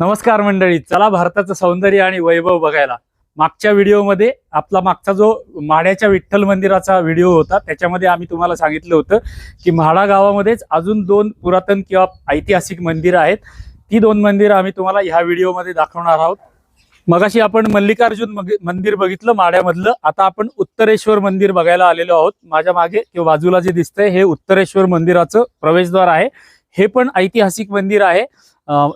नमस्कार मंडळी चला भारताचं सौंदर्य आणि वैभव बघायला. मागच्या व्हिडिओमध्ये आपला मागचा जो माढ्याच्या विठ्ठल मंदिराचा व्हिडिओ होता त्याच्यामध्ये आम्ही तुम्हाला सांगितलं होतं की म्हाडा गावामध्येच अजून दोन पुरातन किंवा ऐतिहासिक मंदिरं आहेत. ती दोन मंदिरं आम्ही तुम्हाला ह्या व्हिडिओमध्ये दाखवणार आहोत. मगाशी आपण मल्लिकार्जुन मंदिर बघितलं माड्यामधलं. आता आपण उत्तरेश्वर मंदिर बघायला आलेलो आहोत. माझ्या मागे किंवा बाजूला जे दिसतंय हे उत्तरेश्वर मंदिराचं प्रवेशद्वार आहे. हे पण ऐतिहासिक मंदिर आहे.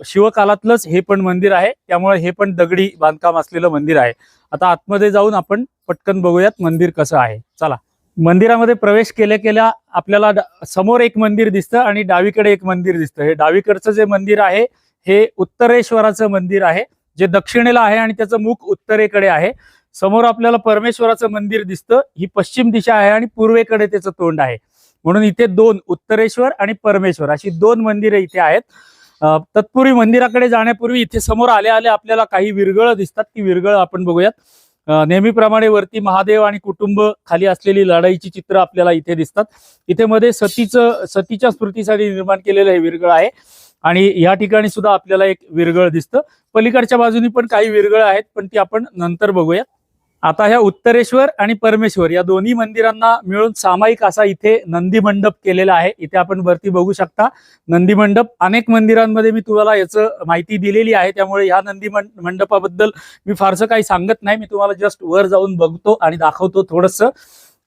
शिवकालातलंच हे पण मंदिर आहे. त्यामुळे हे पण दगडी बांधकाम असलेलं मंदिर आहे. आता आतमध्ये जाऊन आपण पटकन बघूयात मंदिर कसं आहे. चला. मंदिरामध्ये प्रवेश केल्या केल्या आपल्याला समोर एक मंदिर दिसतं आणि डावीकडे एक मंदिर दिसतं. हे डावीकडचं जे मंदिर आहे हे उत्तरेश्वराचं मंदिर आहे. जे दक्षिणेला आहे आणि त्याचं मुख उत्तरेकडे आहे. समोर आपल्याला परमेश्वराचं मंदिर दिसतं. ही पश्चिम दिशा आहे आणि पूर्वेकडे त्याचं तोंड आहे. म्हणून इथे दोन उत्तरेश्वर आणि परमेश्वर अशी दोन मंदिरे इथे आहेत. तत्पूर्वी मंदिराकडे जाण्यापूर्वी इथे समोर आले आले आपल्याला काही विरगळ दिसतात. ती विरगळ आपण बघूयात. नेहमीप्रमाणे वरती महादेव आणि कुटुंब खाली असलेली लढाईची चित्र आपल्याला इथे दिसतात. इथे मध्ये सतीचं सतीच्या स्मृतीसाठी निर्माण केलेलं हे विरगळ आहे. आणि या ठिकाणी सुद्धा आपल्याला एक विरगळ दिसतं. पलीकडच्या बाजूनी पण काही विरगळ आहेत पण ती आपण नंतर बघूया आता ह्या उत्तरेश्वर आणि परमेश्वर या दोन्ही मंदिरांना मिळून सामायिक असा इथे नंदी मंडप केलेला आहे. इथे आपण वरती बघू शकता नंदी मंडप. अनेक मंदिरांमध्ये मी तुम्हाला याचं माहिती दिलेली आहे. त्यामुळे या नंदी मंडपाबद्दल मी फारसं काही सांगत नाही. मी तुम्हाला जस्ट वर जाऊन बघतो आणि दाखवतो थोडस.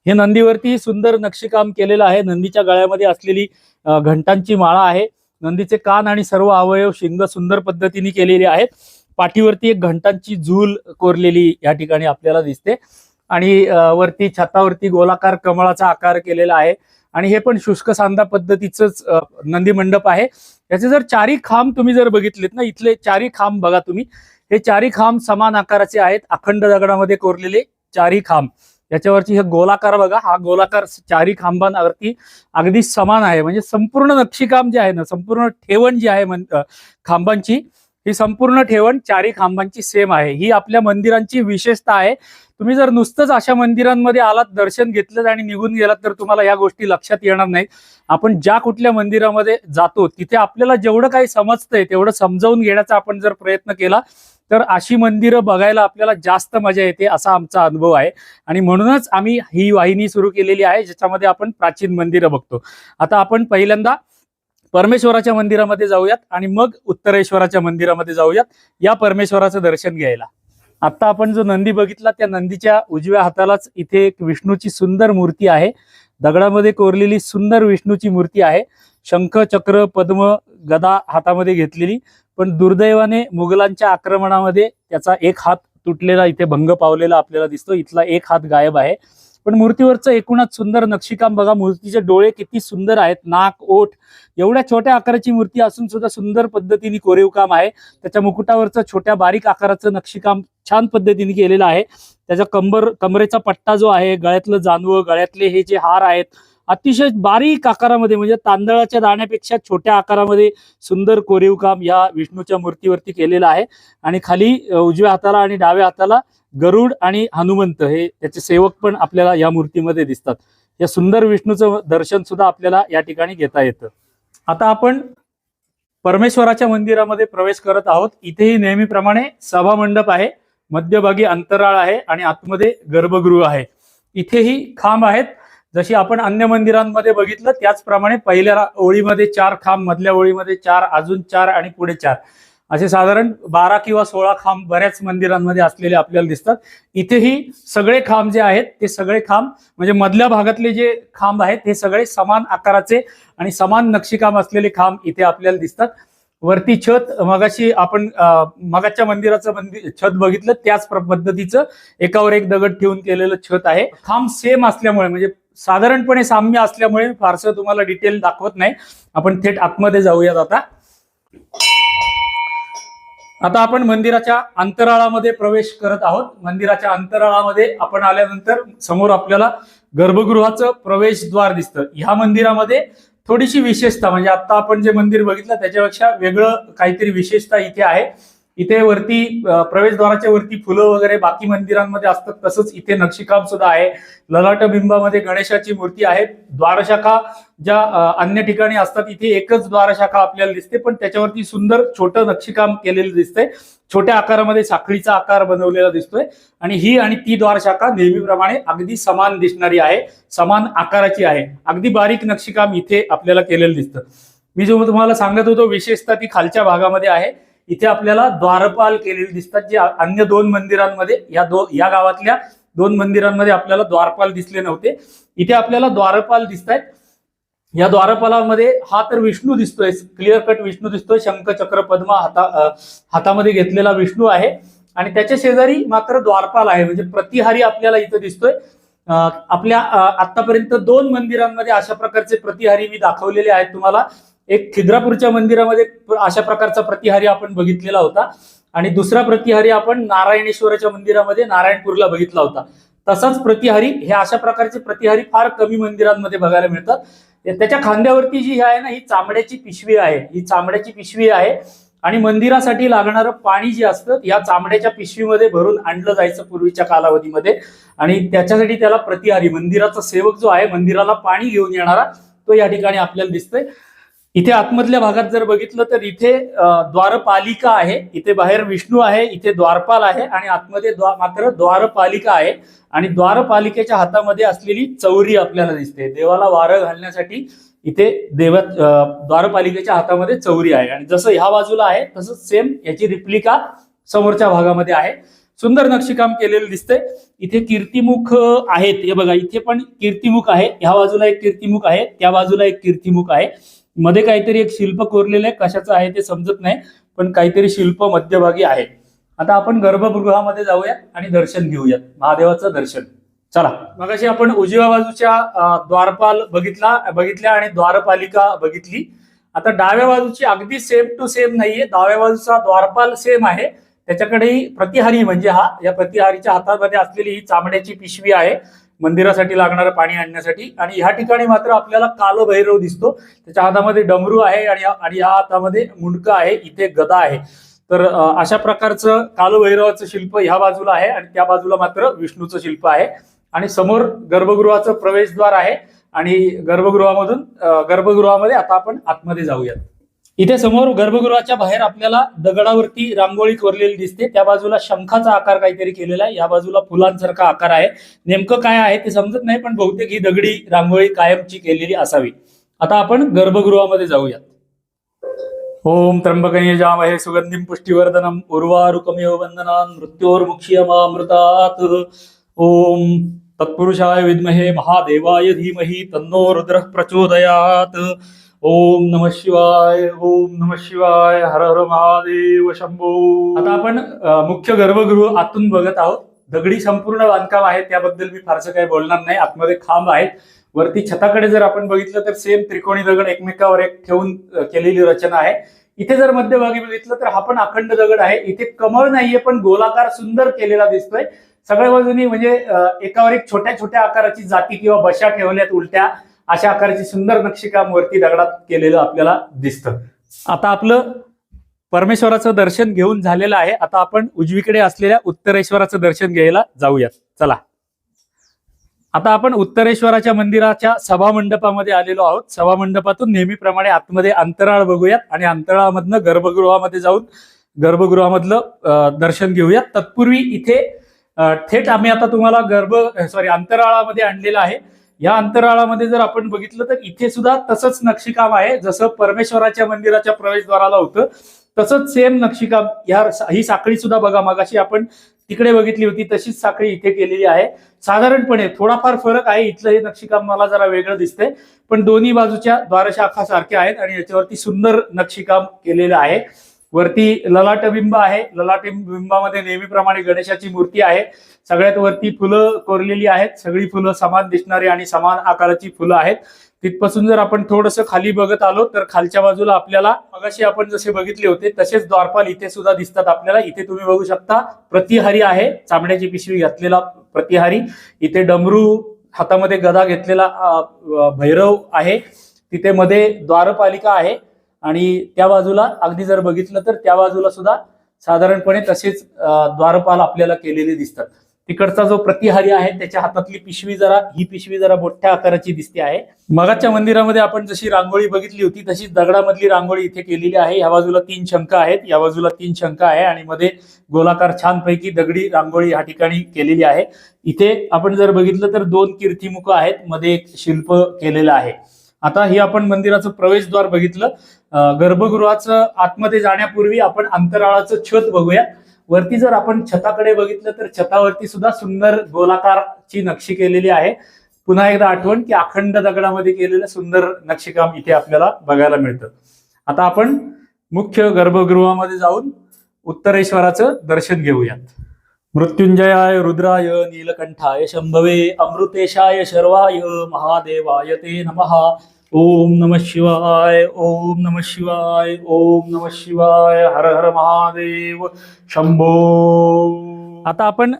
हे नंदीवरती सुंदर नक्षीकाम केलेलं आहे. नंदीच्या गळ्यामध्ये असलेली घंटांची माळा आहे. नंदीचे कान आणि सर्व अवयव शिंग सुंदर पद्धतीने केलेले आहेत. पाठीवरती एक घंटांची झूल कोरलेली या ठिकाणी आपल्याला दिसते. आणि वरती छतावरती गोलाकार कमळाचा आकार केलेला आहे. आणि हे पण शुष्क सांदा पद्धतीचंच नंदी मंडप आहे. याचे जर चारी खांब तुम्ही जर बघितलेत ना इथले चारी खांब बघा तुम्ही. हे चारी खांब समान आकाराचे आहेत. अखंड दगडामध्ये कोरलेले चारी खांब. याच्यावरची हे गोलाकार बघा हा गोलाकार चारी खांबांवरती अगदी समान आहे. म्हणजे संपूर्ण नक्षीकाम जे आहे ना संपूर्ण ठेवण जी आहे खांबांची ही संपूर्ण ठेवण चारी खांबांची सेम आहे. ही आपल्या मंदिरांची विशेषता आहे. तुम्ही जर नुसतंच अशा मंदिरांमध्ये आलात दर्शन घेतलं आणि निघून गेलात तर तुम्हाला या गोष्टी लक्षात येणार नाहीत. आपण ज्या कुठल्या मंदिरामध्ये जातो तिथे आपल्याला जेवढं काही समजतंय तेवढं समजावून घेण्याचा आपण जर प्रयत्न केला तर अशी मंदिरं बघायला आपल्याला जास्त मजा येते असा आमचा अनुभव आहे. आणि म्हणूनच आम्ही ही वाहिनी सुरू केलेली आहे ज्याच्यामध्ये आपण प्राचीन मंदिरं बघतो. आता आपण पहिल्यांदा परमेश्वराच्या मंदिरामध्ये जाऊयात आणि मग उत्तरेश्वराच्या मंदिरामध्ये जाऊयात. या परमेश्वराचं दर्शन घ्यायला. आता आपण जो नंदी बघितला त्या नंदीच्या उजव्या हातालाच इथे एक विष्णूची सुंदर मूर्ती आहे. दगडामध्ये कोरलेली सुंदर विष्णूची मूर्ती आहे. शंख चक्र पद्म गदा हातामध्ये घेतलेली. पण दुर्दैवाने मुघलांच्या आक्रमणामध्ये त्याचा एक हात तुटलेला इथे भंग पावलेला आपल्याला दिसतो. इथला एक हात गायब आहे. पण मूर्तीवरचं एकूणच सुंदर नक्षीकाम बघा मूर्तीचे डोळे किती सुंदर आहेत नाक ओठ एवढ्या छोट्या आकाराची मूर्ती असून सुद्धा सुंदर पद्धतीने कोरीव काम आहे. त्याच्या मुकुटावरचं छोट्या बारीक आकाराचं नक्षीकाम छान पद्धतीने केलेलं आहे. त्याचा कंबर कमरेचा पट्टा जो आहे गळ्यातलं जानवं गळ्यातले हे जे हार आहेत अतिशय बारीक आकारामध्ये म्हणजे तांदळाच्या दाण्यापेक्षा छोट्या आकारामध्ये सुंदर कोरीव काम या विष्णूच्या मूर्तीवरती केलेलं आहे. आणि खाली उजव्या हाताला आणि डाव्या हाताला गरुड आणि हनुमंत हे त्याचे सेवक पण आपल्याला या मूर्तीमध्ये दिसतात. या सुंदर विष्णूचं दर्शन सुद्धा आपल्याला या ठिकाणी घेता येतं. आता आपण परमेश्वराच्या मंदिरामध्ये प्रवेश करत आहोत. इथेही नेहमीप्रमाणे सभा मंडप आहे. मध्यभागी अंतराळ आहे आणि आतमध्ये गर्भगृह आहे. इथेही खांब आहेत. जशी आपण अन्य मंदिरांमध्ये बघितलं त्याचप्रमाणे पहिल्या ओळीमध्ये चार खांब मधल्या ओळीमध्ये चार अजून चार आणि पुढे चार. असे साधारण बारा किंवा सोळा खांब बऱ्याच मंदिरांमध्ये असलेले आपल्याला दिसतात. इथेही सगळे खांब जे आहेत ते सगळे खांब म्हणजे मधल्या भागातले जे खांब आहेत हे सगळे समान आकाराचे आणि समान नक्षीकाम असलेले खांब इथे आपल्याला दिसतात. वरती छत मगाशी आपण मगाच्या मंदिराचं मंदिर छत बघितलं त्याच पद्धतीचं एकावर एक दगड ठेवून केलेलं छत आहे. खांब सेम असल्यामुळे म्हणजे साधारणपणे साम्य असल्यामुळे फारसं तुम्हाला डिटेल दाखवत नाही. आपण थेट आतमध्ये जाऊयात आता. आता आपण मंदिराच्या अंतराळामध्ये प्रवेश करत आहोत. मंदिराच्या अंतराळामध्ये आपण आल्यानंतर समोर आपल्याला गर्भगृहाचं प्रवेशद्वार दिसतं. ह्या मंदिरामध्ये थोडीशी विशेषता म्हणजे आता आपण जे मंदिर बघितलं त्याच्यापेक्षा वेगळं काहीतरी विशेषता इथे आहे. इथे वरती प्रवेशद्वाराच्या वरती फुलं वगैरे बाकी मंदिरांमध्ये असतात तसंच इथे नक्षीकाम सुद्धा आहे. ललाट बिंबामध्ये गणेशाची मूर्ती आहे. द्वारशाखा ज्या अन्य ठिकाणी असतात इथे एकच द्वारशाखा आपल्याला दिसते पण त्याच्यावरती सुंदर छोटं नक्षीकाम केलेलं दिसतंय. छोट्या आकारामध्ये साखळीचा आकार बनवलेला दिसतोय. आणि ही आणि ती द्वारशाखा नेहमीप्रमाणे अगदी समान दिसणारी आहे. समान आकाराची आहे. अगदी बारीक नक्षीकाम इथे आपल्याला केलेलं दिसतं. मी जो तुम्हाला सांगत होतो विशेषतः ती खालच्या भागामध्ये आहे. इथे आपल्याला द्वारपाल केलेले दिसतात जे अन्य दोन मंदिरांमध्ये या दो या गावातल्या दोन मंदिरांमध्ये आपल्याला द्वारपाल दिसले नव्हते. इथे आपल्याला द्वारपाल दिसत आहेत या द्वारपालामध्ये हा तर विष्णू दिसतोय क्लिअर कट विष्णू दिसतोय. शंख चक्र पद्मा हाता हातामध्ये घेतलेला विष्णू आहे. आणि त्याच्या शेजारी मात्र द्वारपाल आहे म्हणजे प्रतिहारी आपल्याला इथं दिसतोय. आपल्या आतापर्यंत दोन मंदिरांमध्ये अशा प्रकारचे प्रतिहारी मी दाखवलेले आहेत तुम्हाला. एक खिद्रापूरच्या मंदिरामध्ये अशा प्रकारचा प्रतिहारी आपण बघितलेला होता. आणि दुसरा प्रतिहारी आपण नारायणेश्वराच्या मंदिरामध्ये नारायणपूरला बघितला होता. तसाच प्रतिहारी हे अशा प्रकारचे प्रतिहारी फार कमी मंदिरांमध्ये बघायला मिळतात. त्याच्या खांद्यावरती जी आहे ना ही चामड्याची पिशवी आहे. ही चामड्याची पिशवी आहे. आणि मंदिरासाठी लागणारं पाणी जे असतं या चामड्याच्या पिशवीमध्ये भरून आणलं जायचं पूर्वीच्या कालावधीमध्ये. आणि त्याच्यासाठी त्याला प्रतिहारी मंदिराचा सेवक जो आहे मंदिराला पाणी घेऊन येणारा तो या ठिकाणी आपल्याला दिसतोय. इथे आतमधल्या भागात जर बघितलं तर इथे द्वारपालिका आहे. इथे बाहेर विष्णू आहे इथे द्वारपाल आहे आणि आतमध्ये द्वा मात्र द्वारपालिका आहे. आणि द्वारपालिकेच्या हातामध्ये असलेली चौरी आपल्याला दिसते. देवाला वारं घालण्यासाठी इथे देव द्वारपालिकेच्या हातामध्ये चौरी आहे. आणि जसं ह्या बाजूला आहे तसंच सेम याची रिप्लिका समोरच्या भागामध्ये आहे. सुंदर नक्षीकाम केलेलं दिसतंय. इथे कीर्तिमुख आहेत. हे बघा इथे पण कीर्तिमुख आहे. ह्या बाजूला एक कीर्तिमुख आहे त्या बाजूला एक कीर्तिमुख आहे. मध्ये काहीतरी एक शिल्प कोरलेलं आहे कशाचं आहे ते समजत नाही पण काहीतरी शिल्प मध्यभागी आहे. आता आपण गर्भगृहामध्ये जाऊया आणि दर्शन घेऊयात महादेवाचं दर्शन. चला. मगाशी आपण उजव्या बाजूच्या द्वारपाल बघितला बघितल्या आणि द्वारपालिका बघितली. आता डाव्या बाजूची अगदी सेम टू सेम नाहीये डाव्या बाजूचा द्वारपाल सेम आहे. त्याच्याकडेही प्रतिहारी म्हणजे हा या प्रतिहारीच्या हातामध्ये असलेली ही चामड्याची पिशवी आहे. मंदिरासाठी लागणारं पाणी आणण्यासाठी. आणि ह्या ठिकाणी मात्र आपल्याला कालभैरव दिसतो. त्याच्या हातामध्ये डमरू आहे आणि या- आणि या हातामध्ये मुंडकं आहे. इथे गदा आहे. तर अशा प्रकारचं कालभैरवाचं शिल्प ह्या बाजूला आहे आणि त्या बाजूला मात्र विष्णूचं शिल्प आहे. आणि समोर गर्भगृहाचं प्रवेशद्वार आहे. आणि गर्भगृहामधून गर्भगृहामध्ये आता आपण आतमध्ये जाऊयात. इथे समोर गर्भगृहाच्या बाहेर आपल्याला दगडावरती रांगोळी कोरलेली दिसते. त्या बाजूला शंखाचा आकार काहीतरी केलेला आहे. या बाजूला फुलांसारखा आकार आहे. नेमकं काय आहे ते समजत नाही पण बहुतेक ही दगडी रांगोळी कायमची केलेली असावी. आता आपण गर्भगृहामध्ये जाऊयात. ओम त्र्यंबकये जामहे सुगंधिम पुष्टीवर्धनम उर्वारुकमेव वंदनान मृत्योर्मुक्षीयमामृतात्. ओम तत्पुरुषाय विद्महे महादेवाय धीमहि तन्नो रुद्र प्रचोदयात. ओम नम शिवाय ओम नम शिवाय हर हर महादेव शंभो. आता आपण मुख्य गर्भगृह आतून बघत आहोत. दगडी संपूर्ण बांधकाम आहे त्याबद्दल मी फारसं काही बोलणार नाही. आतमध्ये खांब आहेत. वरती छताकडे जर आपण बघितलं तर सेम त्रिकोणी दगड एकमेकावर एक ठेवून केलेली रचना आहे. इथे जर मध्यभागी बघितलं तर हा पण अखंड दगड आहे. इथे कमळ नाहीये पण गोलाकार सुंदर केलेला दिसतोय. सगळ्या बाजूनी म्हणजे एकावर एक छोट्या छोट्या आकाराची जाती किंवा बशा ठेवल्यात उलट्या. अशा आकाराची सुंदर नक्षीकाम वरती दगडात केलेलं आपल्याला दिसतं. आता आपलं परमेश्वराचं दर्शन घेऊन झालेलं आहे. आता आपण उजवीकडे असलेल्या उत्तरेश्वराचं दर्शन घ्यायला जाऊयात. चला. आता आपण उत्तरेश्वराच्या मंदिराच्या सभामंडपामध्ये आलेलो आहोत. सभामंडपातून नेहमीप्रमाणे आतमध्ये अंतराळ बघूयात आणि अंतराळामधनं गर्भगृहामध्ये जाऊन गर्भगृहामधलं दर्शन घेऊयात. तत्पूर्वी इथे थेट आम्ही आता तुम्हाला गर्भ सॉरी अंतराळामध्ये आणलेलं आहे. या अंतराळामध्ये जर आपण बघितलं तर इथे सुद्धा तसंच नक्षीकाम आहे. जसं परमेश्वराच्या मंदिराच्या प्रवेशद्वाराला होतं तसंच सेम नक्षीकाम या ही साखळी सुद्धा बघा. मगाशी आपण तिकडे बघितली होती तशीच साखळी इथे केलेली आहे. साधारणपणे थोडाफार फरक आहे. इथलं हे नक्षीकाम मला जरा वेगळं दिसतंय. पण दोन्ही बाजूच्या द्वारशाखा सारख्या आहेत आणि याच्यावरती सुंदर नक्षीकाम केलेलं आहे. वरती ललाटबिंब आहे. ललाटबिंबामध्ये नेहमीप्रमाणे गणेशाची मूर्ती आहे. सगळ्यात वरती फुलं कोरलेली आहेत. सगळी फुलं समान दिसणारी आणि समान आकाराची फुलं आहेत. तिथपासून जर आपण थोडस खाली बघत आलो तर खालच्या बाजूला आपल्याला मगाशी आपण जसे बघितले होते तसेच द्वारपाल इथे सुद्धा दिसतात आपल्याला. इथे तुम्ही बघू शकता प्रतिहारी आहे. चामड्याची पिशवी घातलेला प्रतिहारी. इथे डमरू हातामध्ये गदा घेतलेला भैरव आहे. तिथे मध्ये द्वारपालिका आहे. आणि त्या बाजूला अगदी जर बघितलं तर त्या बाजूला सुद्धा साधारणपणे तसेच द्वारपाल आपल्याला केलेले दिसतात. तिकडचा जो प्रतिहारी आहे त्याच्या हातातली पिशवी जरा ही पिशवी जरा मोठ्या आकाराची दिसते आहे. मगाच्या मंदिरामध्ये आपण जशी रांगोळी बघितली होती तशी दगडामधली रांगोळी इथे केलेली आहे. या बाजूला तीन शंख आहेत या बाजूला तीन शंख आहे आणि मध्ये गोलाकार छानपैकी दगडी रांगोळी या ठिकाणी केलेली आहे. इथे आपण जर बघितलं तर दोन कीर्तिमुख आहेत मध्ये एक शिल्प केलेलं आहे. आता ही आपण मंदिराचं प्रवेशद्वार बघितलं. गर्भगृहाचं आतमध्ये जाण्यापूर्वी आपण अंतराळाचं छत बघूया. वरती जर आपण छताकडे बघितलं तर छतावरती सुद्धा सुंदर गोलाकारची नक्षी केलेली आहे. पुन्हा एकदा आठवण की अखंड दगडामध्ये केलेलं सुंदर नक्षीकाम इथे आपल्याला बघायला मिळतं. आता आपण मुख्य गर्भगृहामध्ये जाऊन उत्तरेश्वराचं दर्शन घेऊयात. मृत्युंजयाय रुद्राय नीलकंठाय शंभवे अमृतेशाय शर्वाय महादेवाय ते नमः. ओम नम शिवाय ओम नम शिवाय ओम नम शिवाय हर हर महादेव शंभो। आता आपण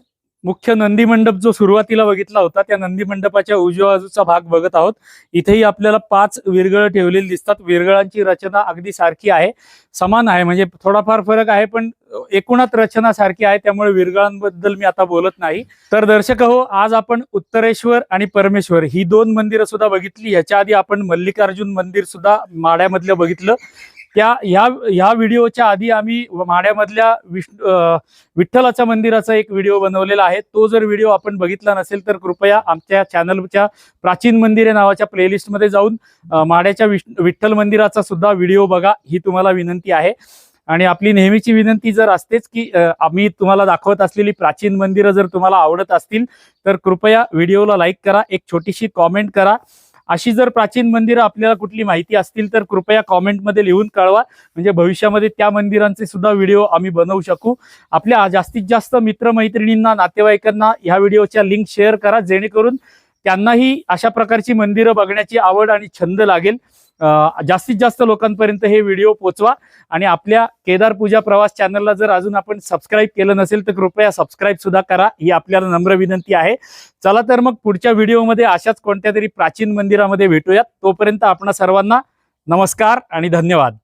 मुख्य नंदी मंडप जो सुरुवातीला बघितला होता त्या नंदी मंडपाच्या उजव्या बाजूचा भाग बघत आहोत. इथेही आपल्याला पाच विरगळ ठेवलेली दिसतात. विरगळांची रचना अगदी सारखी आहे. समान आहे. म्हणजे थोडाफार फरक आहे पण एकूणात रचना सारखी आहे. त्यामुळे विरगळांबद्दल मी आता बोलत नाही. तर दर्शक हो आज आपण उत्तरेश्वर आणि परमेश्वर ही दोन मंदिरं सुद्धा बघितली. याच्या आधी आपण मल्लिकार्जुन मंदिर सुद्धा माड्यामधलं बघितलं. त्या ह्या ह्या व्हिडिओच्या आधी आम्ही माड्यामधल्या विष्णू विठ्ठलाच्या मंदिराचा एक व्हिडिओ बनवलेला आहे. तो जर व्हिडिओ आपण बघितला नसेल तर कृपया आमच्या चॅनलच्या प्राचीन मंदिरे नावाच्या प्लेलिस्टमध्ये जाऊन माड्याच्या विष्णू- विठ्ठल मंदिराचा सुद्धा व्हिडिओ बघा. ही तुम्हाला विनंती आहे. आणि आपली नेहमीची विनंती जर असतेच की आम्ही तुम्हाला दाखवत असलेली प्राचीन मंदिरं जर तुम्हाला आवडत असतील तर कृपया व्हिडिओला लाईक करा. एक छोटीशी कॉमेंट करा. अशी जर प्राचीन मंदिरं आपल्याला कुठली माहिती असतील तर कृपया कॉमेंटमध्ये लिहून कळवा. म्हणजे भविष्यामध्ये त्या मंदिरांचे सुद्धा व्हिडिओ आम्ही बनवू शकू. आपल्या जास्तीत जास्त मित्रमैत्रिणींना नातेवाईकांना ह्या व्हिडिओच्या लिंक शेअर करा जेणेकरून त्यांनाही अशा प्रकारची मंदिरं बघण्याची आवड आणि छंद लागेल. जास्तीत जास्त लोकांपर्यंत हे व्हिडिओ पोचवा. आणि आपल्या केदार पूजा प्रवास चॅनलला जर अजून आपण सबस्क्राईब केलं नसेल तर कृपया सबस्क्राईब सुद्धा करा. ही आपल्याला नम्र विनंती आहे. चला तर मग पुढच्या व्हिडिओमध्ये अशाच कोणत्या तरी प्राचीन मंदिरामध्ये भेटूयात. तोपर्यंत आपणा सर्वांना नमस्कार आणि धन्यवाद.